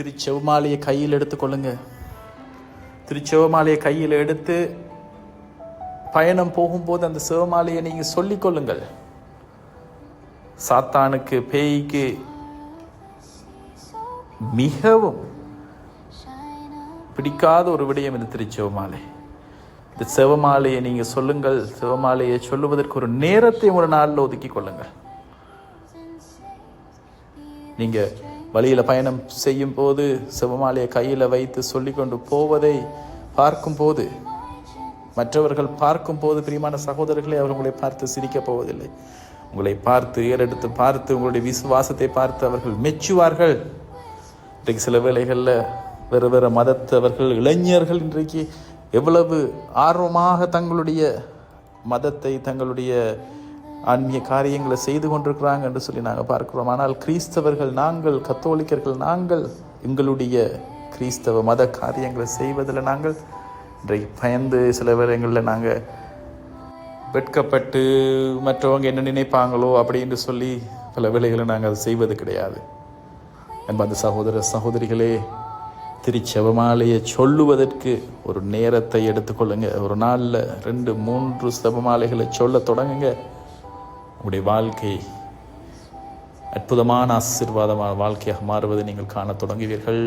திருச்செவமாலையை கையில் எடுத்துக்கொள்ளுங்க திருச்செவமாலையை கையில் எடுத்து பயணம் போகும்போது அந்த சிவமாலையை நீங்கள் சொல்லிக் கொள்ளுங்கள். சாத்தானுக்கு பேய்க்கு மிகவும் பிடிக்காத ஒரு விடயம் இந்த திருச்செவமாலை. இந்த சிவமாலையை நீங்கள் சொல்லுங்கள். சிவமாலையை சொல்லுவதற்கு ஒரு நேரத்தை ஒரு நாளில் ஒதுக்கி கொள்ளுங்கள். நீங்கள் வழியில் பயணம் செய்யும் போது சிவமாலையை கையில் வைத்து சொல்லிக்கொண்டு போவதை பார்க்கும்போது மற்றவர்கள் பார்க்கும் போது பிரியமான சகோதரர்களை அவர் உங்களை பார்த்து சிரிக்கப் போவதில்லை. உங்களை பார்த்து ஏறெடுத்து பார்த்து உங்களுடைய விசுவாசத்தை பார்த்து அவர்கள் மெச்சுவார்கள். இன்றைக்கு சில வேளைகளில் வேறு வேறு மதத்தவர்கள் இளைஞர்கள் இன்றைக்கு எவ்வளவு ஆர்வமாக தங்களுடைய மதத்தை தங்களுடைய ஆன்மீக காரியங்களை செய்து கொண்டிருக்கிறாங்க என்று சொல்லி நாங்கள் பார்க்கிறோம். ஆனால் கிறிஸ்தவர்கள் நாங்கள் கத்தோலிக்கர்கள் நாங்கள் எங்களுடைய கிறிஸ்தவ மத காரியங்களை செய்வதில் நாங்கள் இன்றைக்கு பயந்து சில வேளைகளில் நாங்கள் வெட்கப்பட்டு மற்றவங்க என்ன நினைப்பாங்களோ அப்படின்னு சொல்லி பல வேலைகளை நாங்கள் அதை செய்வது கிடையாது. அன்பார்ந்த சகோதர சகோதரிகளே திருச்செவமாலையை சொல்லுவதற்கு ஒரு நேரத்தை எடுத்துக்கொள்ளுங்க. ஒரு நாளில் ரெண்டு மூன்று செபமாலைகளை சொல்ல தொடங்குங்க. உங்களுடைய வாழ்க்கை அற்புதமான ஆசீர்வாதமான வாழ்க்கையாக மாறுவதை நீங்கள் காணத் தொடங்குவீர்கள்.